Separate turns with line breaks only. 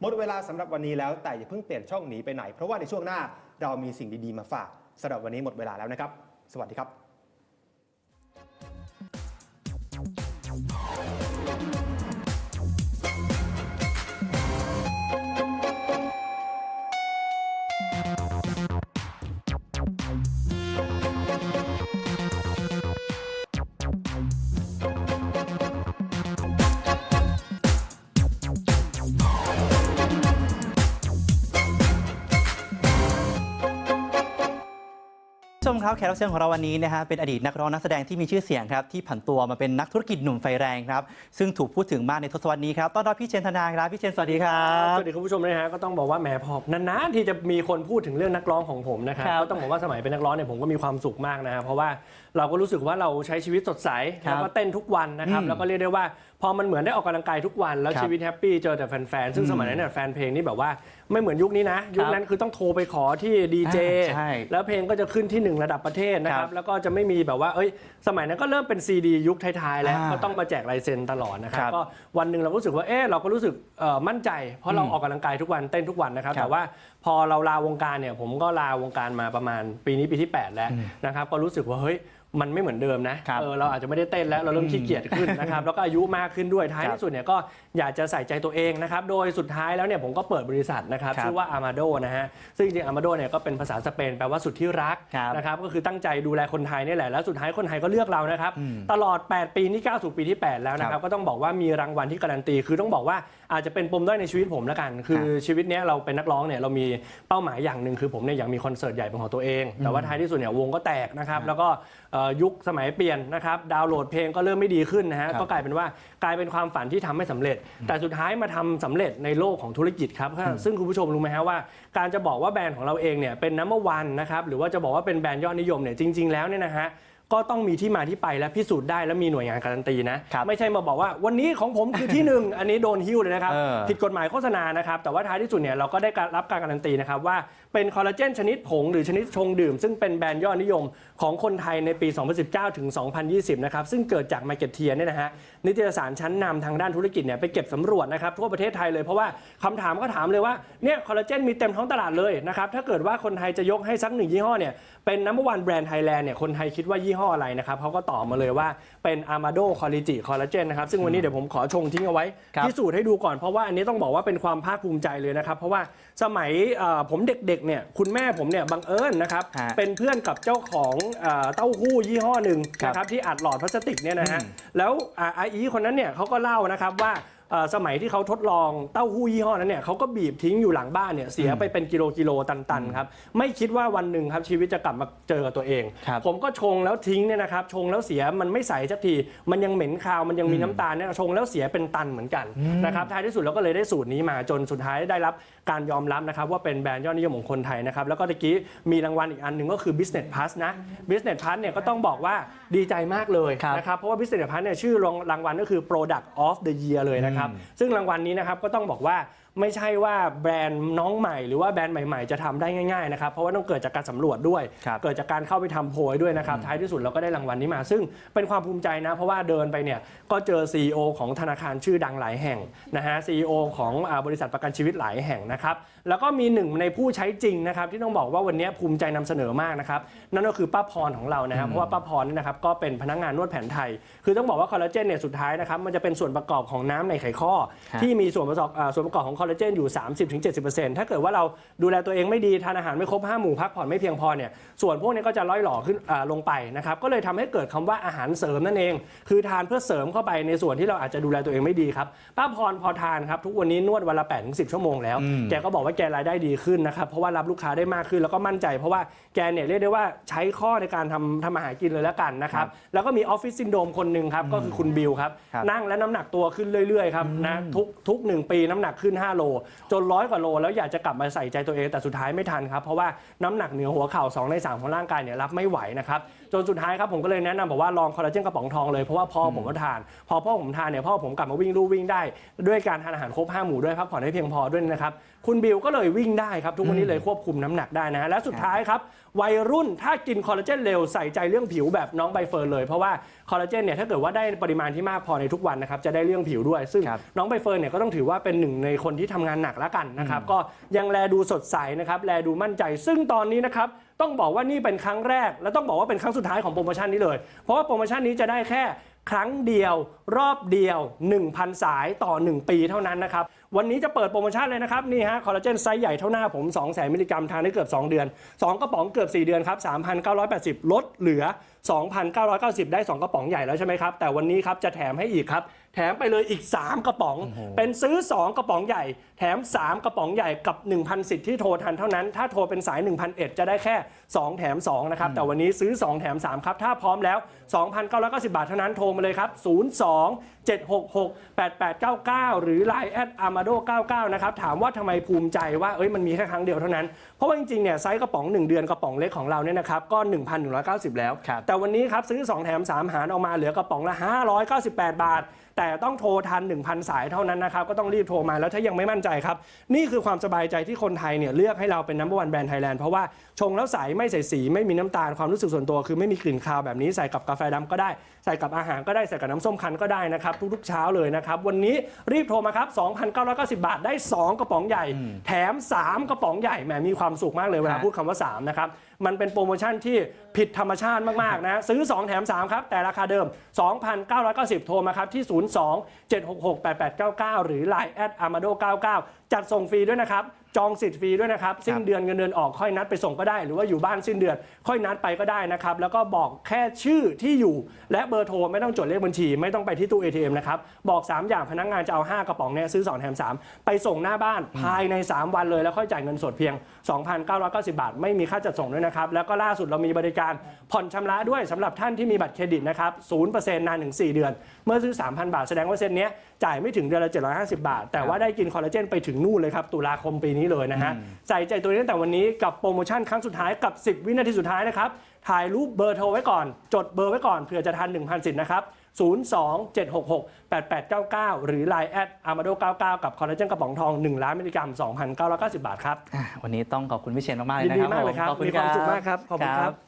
หมดเวลาสำหรับวันนี้แล้วแต่อย่าเพิ่งเปลี่ยนช่องหนีไปไหน เพราะว่าในช่วงหน้าเรามีสิ่งดีๆมาฝากสำหรับวันนี้หมดเวลาแล้วนะครับ สวัสดีครับ
มครับแขกรับเชิญของเราวันนี้นะฮะเป็นอดีตนักร้องนักแสดงที่มีชื่อเสียงครับที่ผันตัวมาเป็นนักธุรกิจหนุ่มไฟแรงครับซึ่งถูกพูดถึงมากในทศวรรษนี้ครับต้อนรับพี่เชนธนาครับพี่เชนสวัสดีครับ
สวัสดีคุณผู้ชมนะฮะก็ต้องบอกว่าแหมพอนานๆที่จะมีคนพูดถึงเรื่องนักร้องของผมนะครับ
ครับ
ก็ต้องบอกว่าสมัยเป็นนักร้องเนี่ยผมก็มีความสุขมากนะฮะเพราะว่าเราก็รู้สึกว่าเราใช้ชีวิตสดใส
ครับ
แล้วก็เต้นทุกวันนะครับ
อืม
แล้วก็เรียกได้ว่า พอมันเหมือนได้ออกกำลังกายทุกวันแล้ว
ครับ
ชีวิตแฮปปี้เจอแต่แฟนๆซึ่ง
อืม
สมัยนั้นเนี่ยแฟนเพลงนี่แบบว่าไม่เหมือนยุคนี้นะ ยุคนั้นคือต้องโทรไปขอที่ดีเจ
อ่าใช่
แล้วเพลงก็จะขึ้นที่หนึ่งระดับประเทศนะค
ครั
รับบแล้วก็จะไม่มีแบบว่าเอ้ย สมัยนั้นก็เริ่มเป็นซีดียุคท้ายๆแล้ว
อ่า
ก็ต้องมาแจกลายเซ็นตลอดนะครับ
ครับ
ก็วันหนึ่งเราก็รู้สึกว่าเออเราก็รู้สึกเอ่อมั่นใจ เพราะเรา
อืม
ออกกำลังกายทุกวันเต้นทุกวันนะครับ
ครับ
แต่ว่า พอเราลาวงการเนี่ยผมก็ลาวงการมาประมาณปีนี้ปีที่ 8 แล้ว
อืม
นะครับก็รู้สึกว่าเฮ้ย มันไม่เหมือนเดิมนะครับเออเราอาจจะไม่ได้เต้นแล้วเราเริ่มขี้เกียจขึ้นนะครับ แล้วก็อายุมากขึ้นด้วยท้าย
ครับ
ที่สุดเนี่ยก็อยากจะใส่ใจตัวเองนะครับ โดยสุดท้ายแล้วเนี่ยผมก็เปิดบริษัทนะครับ
ครับ
ชื่อว่า Amado นะฮะ ซึ่งจริงๆ Amado เนี่ยก็เป็นภาษาสเปนแปลว่าสุดที่รัก
ครับ
นะครับ ก็คือตั้งใจดูแลคนไทยนี่แหละ แล้วสุดท้ายคนไทยก็เลือกเรานะครับ
อืม
ตลอด 8 ปีนี่ก้าวสู่ปีที่ 8 แล้วนะค
ครั
รับบ ก็ต้องบอกว่ามีรางวัลที่การันตี คือต้องบอกว่าอาจจะเป็นปมด้อยในชีวิตผมแล้วกัน คือชีวิตเนี้ยเราเป็นนักร้องเนี่ยเรามีเป้าหมายอย่างหนึ่งคือผมเนี่ยอยากมีคอนเสิร์ตใหญ่เป็นของตัวเอง แต่ว่าท้ายที่สุดเนี่ยวงก็แตกนะครับ แล้วก็เอ่อยุคสมัยเปลี่ยนนะครับดาวน์โหลดเพลงก็เริ่มไม่ดีขึ้นนะฮะ
ครับ
ก็กลายเป็นว่ากลายเป็นความฝันที่ทำไม่สำเร็จ แต่สุดท้ายมาทำสำเร็จในโลกของธุรกิจครับซึ่งคุณผู้ชมรู้ไหมฮะว่า การจะบอกว่าแบรนด์ของเราเองเนี่ยเป็นนัมเบอร์วันนะครับหรือว่าจะบอกว่าเป็นแบรนด์ยอดนิยมเนี่ยจริง ๆแล้วเนี่ยนะฮะ ก็ต้องมีที่มาที่ไปและพิสูจน์ได้และมีหน่วยงานการันตีนะครับไม่ใช่มาบอกว่าวันนี้ของผมคือที่หนึ่งอันนี้โดนหิ้วเลยนะครับ
เออ
ผิดกฎหมายโฆษณานะครับแต่ว่าท้ายที่สุดเนี่ยเราก็ได้การรับการการันตีนะครับว่าเป็นคอลลาเจนชนิดผงหรือชนิดชงดื่ม ซึ่งเป็นแบรนด์ยอดนิยมของคนไทยในปี 2019 ถึง 2020 นะครับซึ่งเกิดจาก m a r k e t เทียเนี่ยนะฮะนิตยสารชั้นนำทางด้านธุรกิจเนี่ยไปเก็บสำรวจนะครับทั่วประเทศไทยเลยเพราะว่าคำถามก็ถามเลยว่าเนี่ยคอลลาเจนมีเต็มท้องตลาดเลยนะครับถ้าเกิดว่าคนไทยจะยกให้สักหนึ่งยี่ห้อเนี่ยเป็นนัมเบอร์วันแบรนด์ไทยแลนด์เนี่ยคนไทยคิดว่ายี่ห้ออะไรนะครับเขาก็ตอบมาเลยว่าเป็น Amado c o l l i g i Collagen นะครับซึ่งวันนี้เดี๋ยวผมขอชงทิ้งเอาไว้
ครับ
พิสูจน์ให้ดูก่อนเพราะว่าอันนี้ต้องบอกว่าเป็นความภาคภูมิใจเลยนะครับ เพราะว่าสมัยเอ่อผมเด็กๆเนี่ยคุณแม่ผมเนี่ยบังเอิญนะครับ
ฮะ
เป็นเพื่อนกับเจ้าของเอ่อเต้าหู้ยี่ห้อหนึ่ง
ครับ
นะครับที่อัดหลอดพลาสติกเนี่ยนะฮะ
อืม
แล้วอ่าอาอีคนนั้นเนี่ยเขาก็เล่านะครับว่าเอ่อ สมัยที่เขาทดลองเต้าหู้ยี่ห้อนั้นเนี่ยเขาก็บีบทิ้งอยู่หลังบ้านเนี่ยเสียไปเป็นกิโลกิโลตันๆครับไม่คิดว่าวันหนึ่งครับชีวิตจะกลับมาเจอกับตัวเอง
ครับ
ผมก็ชงแล้วทิ้งเนี่ยนะครับชงแล้วเสียมันไม่ใสสักทีมันยังเหม็นคาวมันยังมีน้ำตาลเนี่ยชงแล้วเสียเป็นตันเหมือนกันนะครับท้ายที่สุดเราก็เลยได้สูตรนี้มาจนสุดท้ายได้รับ การยอมรับนะครับว่าเป็นแบรนด์ยอดนิยมของคนไทยนะครับแล้วก็ตะกี้มีรางวัลอีกอันหนึ่งก็คือ Business Plus นะ Business Plus เนี่ยก็ต้องบอกว่าดีใจมากเลย
ครับ
นะครับเพราะว่า Business Plus เนี่ยชื่อรางวัลก็คือ Product of the Year เลยนะครับซึ่งรางวัลนี้นะครับก็ต้องบอกว่า ไม่ใช่ว่าแบรนด์น้องใหม่หรือว่าแบรนด์ใหม่ๆ จะทำได้ง่ายๆนะครับเพราะว่าต้องเกิดจากการสำรวจด้วย
ครับ
เกิดจากการเข้าไปทำโพยด้วยนะครับท้ายที่สุดเราก็ได้รางวัลนี้มา ซึ่งเป็นความภูมิใจนะ เพราะว่าเดินไปเนี่ยก็เจอ CEO ของธนาคารชื่อดังหลายแห่งนะฮะ CEO ของอาบริษัทประกันชีวิตหลายแห่งนะครับแล้วก็มีหนึ่งในผู้ใช้จริงนะครับที่ต้องบอกว่าวันนี้ภูมิใจนำเสนอมากนะครับนั่นก็คือป้าพรของเรานะครับเพราะว่าป้าพรเนี่ยนะครับก็เป็นพนักงานนวดแผนไทย คือต้องบอกว่าคอลลาเจนเนี่ยสุดท้ายนะครับมันจะเป็นส่วนประกอบของน้ำในไขข้อ
ครับ
ที่มีส่วนประกอบอ่าส่วนประกอบของคอลลาเจนอยู่ 30-70%ถ้าเกิดว่าเราดูแลตัวเองไม่ดีทานอาหารไม่ครบห้าหมู่พักผ่อนไม่เพียงพอเนี่ยส่วนพวกนี้ก็จะล่อยหล่อขึ้นอ่าลงไปนะครับก็เลยทำให้เกิดคำว่าอาหารเสริมนั่นเอง คือทานเพื่อเสริมเข้าไปในส่วนที่เราอาจจะดูแลตัวเองไม่ดีครับป้าพรพอทานครับทุกวันนี้นวดวันละ8ปถึงสิชั่วโมงแล้ว
อืม
แกก็บอกว่าแกรายได้ดีขึ้นนะครับเพราะว่ารับลูกค้าได้มากขึ้นแล้วก็มั่นใจ เพราะว่าแกเนี่ยเรียกได้ว่าใช้ข้อในการทำทำอาหารกินเลยแล้วกันนะครับแล้วก็มีออฟฟิศซินโดรมคนหนึ่งครับก็คือคุณบิวครับ
ครับ
นั่งและน้ำหนักตัวขึ้นเรื่อยๆครับนะทุกทุกหนึ่งปีน้ำหนักขึ้น5โล จนร้อยกว่าโล แล้วอยากจะกลับมาใส่ใจตัวเองแต่สุดท้ายไม่ทันครับ เพราะว่าน้ำหนักเหนือหัวเข่า2ใน 3 ของร่างกายเนี่ยรับไม่ไหวนะครับจนสุดท้ายครับผมก็เลยแนะนำบอกว่าลองคอลลาเจนกระป๋องทองเลยเพราะว่าพ่อผมก็ทาน พอพ่อผมทานเนี่ยพ่อผมกลับมาวิ่งลู่วิ่งได้ ด้วยการทานอาหารครบห้าหมู่ด้วยพักผ่อนให้เพียงพอด้วยนะครับคุณบิวก็เลยวิ่งได้ครับทุกวันนี้เลยควบคุมน้ำหนักได้นะฮะและสุดท้ายครับวัยรุ่นถ้ากินคอลลาเจนเร็วใส่ใจเรื่องผิวแบบน้องใบเฟิร์นเลยเพราะว่าคอลลาเจนเนี่ยถ้าเกิดว่าได้ปริมาณที่มากพอในทุกวันนะครับจะได้เรื่องผิวด้วย ซึ่ง
ครับ
น้องใบเฟิร์นเนี่ยก็ต้องถือว่าเป็นหนึ่งในคนที่ทำงานหนักแล้วกันนะครับ ก็ยังแลดูสดใสนะครับแลดูมั่นใจ ซึ่งตอนนี้นะครับต้องบอกว่านี่เป็นครั้งแรก และต้องบอกว่าเป็นครั้งสุดท้ายของโปรโมชั่นนี้เลย เพราะว่าโปรโมชั่นนี้จะได้แค่ครั้งเดียวรอบเดียว 1,000 สายต่อ 1 ปีเท่านั้นนะครับ วันนี้จะเปิดโปรโมชั่นเลยนะครับ นี่ฮะคอลลาเจนไซส์ใหญ่เท่าหน้าผม 2 0 0 0 0มิลลิกรัมทานได้เกือบ 2 เดือน 2 กระป๋องเกือบ 4 เดือนครับ 3,980 ลดเหลือ 2,990 ได้ 2 กระป๋องใหญ่แล้วใช่ไหมครับ แต่วันนี้ครับจะแถมให้อีกครับแถมไปเลยอีก 3 กระป๋อง เป็นซื้อ 2 กระป๋องใหญ่ แถม 3 กระป๋องใหญ่กับ 1,000 สิทธิ์ที่โทรทันเท่านั้น ถ้าโทรเป็นสาย1,001จะได้แค่ 2 แถม 2 นะครับ แต่วันนี้ซื้อ 2 แถม 3 ครับ ถ้าพร้อมแล้ว 2,990 บาทเท่านั้นโทรมาเลยครับ 02 766 8899 หรือ Line แอด amado 99 นะครับ ถามว่าทำไมภูมิใจว่าเอ้ยมันมีแค่ครั้งเดียวเท่านั้น เพราะว่าจริงๆเนี่ยไซส์กระป๋อง 1 เดือนกระป๋องเล็กของเราเนี่ยนะครับก็1,190 แล้ว
ครับ
แต่วันนี้ครับซื้อ 2 แถม 3 หารออกมาเหลือกระป๋องละ 598 บาทแต่ต้องโทรทัน 1,000 สายเท่านั้นนะครับ ก็ต้องรีบโทรมาแล้วถ้ายังไม่มั่นใจครับ นี่คือความสบายใจที่คนไทยเนี่ยเลือกให้เราเป็น number one brand Thailand เพราะว่าชงแล้วใสไม่ใส่สีไม่มีน้ำตาลความรู้สึกส่วนตัว คือไม่มีกลิ่นคาวแบบนี้ใส่กับกาแฟดำก็ได้ ใส่กับอาหารก็ได้ใส่กับน้ำส้มคั้นก็ได้นะครับทุกๆเช้าเลยนะครับวันนี้รีบโทรมาครับ2,990 บาทได้ 2 กระป๋องใหญ่ แถม 3 กระป๋องใหญ่แหมมีความสุขมากเลยเวลา
ฮะ
พูดคำว่า3นะครับ มันเป็นโปรโมชั่นที่ผิดธรรมชาติมาก ๆ นะ ซื้อ 2 แถม 3 ครับ แต่ราคาเดิม 2,990 โทรมาครับ ที่ 02 766 8899 หรือ Line แอด amado 99 จัดส่งฟรีด้วยนะครับจองสิทธิ์ฟรีด้วยนะครับ สิ้นเดือนเงินเดือนออกค่อยนัดไปส่งก็ได้ หรือว่าอยู่บ้านสิ้นเดือน ค่อยนัดไปก็ได้นะครับ แล้วก็บอกแค่ชื่อที่อยู่ และเบอร์โทรไม่ต้องจดเลขบัญชี ไม่ต้องไปที่ตู้ ATM นะครับ บอก 3 อย่างพนักงานจะเอา 5 กระป๋องเนี่ยซื้อ 2 แถม 3 ไปส่งหน้าบ้านภายใน 3 วันเลยแล้วค่อยจ่ายเงินสดเพียง 2,990 บาท ไม่มีค่าจัดส่งด้วยนะครับแล้วก็ล่าสุดเรามีบริการผ่อนชำระด้วยสำหรับท่านที่มีบัตรเครดิตนะครับ0%นานถึง 4 เดือน เมื่อซื้อ 3,000 บาทแสดงว่าเซ็นเนี้ยจ่ายไม่ถึงเดือนละ750 บาท แต่ว่าได้กินคอลลาเจนไปถึงนู่นเลยครับตุลาคมปีนี้เลยนะฮะใส่ใจตัวนี้ตั้งแต่วันนี้กับโปรโมชั่นครั้งสุดท้ายกับ 10 วินาทีสุดท้ายนะครับถ่ายรูปเบอร์โทรไว้ก่อน จดเบอร์ไว้ก่อนเผื่อจะทัน 1,000 สิทธิ์นะครับ 02 766 8899 หรือ Line แอด amado 99 กับคอลลาเจนกระป๋องทอง 1 ล้านมิลลิกรัม 2,990 บาทครับ
อะวันนี้ต้องขอบคุณพี่เชนมาก ๆ เลย
ยิน
นะ
ดี
ครับ
มากเลยครับ
ขอบคุณ
มีความ
รับ
สุขมากครับ ขอบคุณครับ